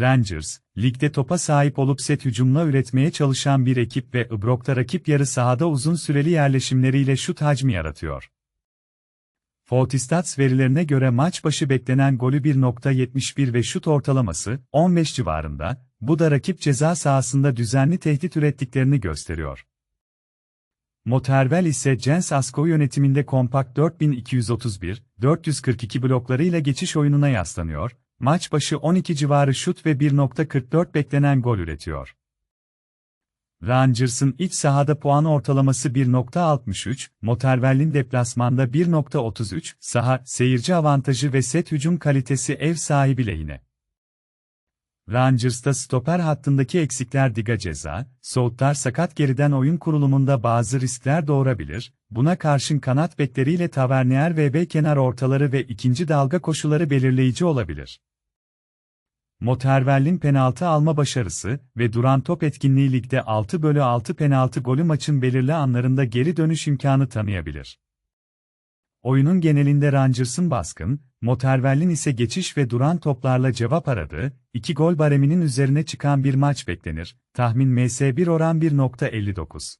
Rangers, ligde topa sahip olup set hücumla üretmeye çalışan bir ekip ve Ibrok'ta rakip yarı sahada uzun süreli yerleşimleriyle şut hacmi yaratıyor. Fortistats verilerine göre maç başı beklenen golü 1.71 ve şut ortalaması 15 civarında, bu da rakip ceza sahasında düzenli tehdit ürettiklerini gösteriyor. Motervel ise Jens Asko yönetiminde kompakt 4231, 442 bloklarıyla geçiş oyununa yaslanıyor, maç başı 12 civarı şut ve 1.44 beklenen gol üretiyor. Rangers'ın iç sahada puan ortalaması 1.63, Moterwell'in deplasmanda 1.33, saha, seyirci avantajı ve set hücum kalitesi ev sahibi lehine. Rangers'ta stoper hattındaki eksikler diga ceza, Soğutlar sakat geriden oyun kurulumunda bazı riskler doğurabilir, buna karşın kanat bekleriyle Tavernier VB kenar ortaları ve ikinci dalga koşuları belirleyici olabilir. Moterwell'in penaltı alma başarısı ve duran top etkinliği ligde 6 bölü 6 penaltı golü maçın belirli anlarında geri dönüş imkanı tanıyabilir. Oyunun genelinde Rangers'ın baskın, Moterwell'in ise geçiş ve duran toplarla cevap aradığı, 2 gol bareminin üzerine çıkan bir maç beklenir. Tahmin MS1 oran 1.59.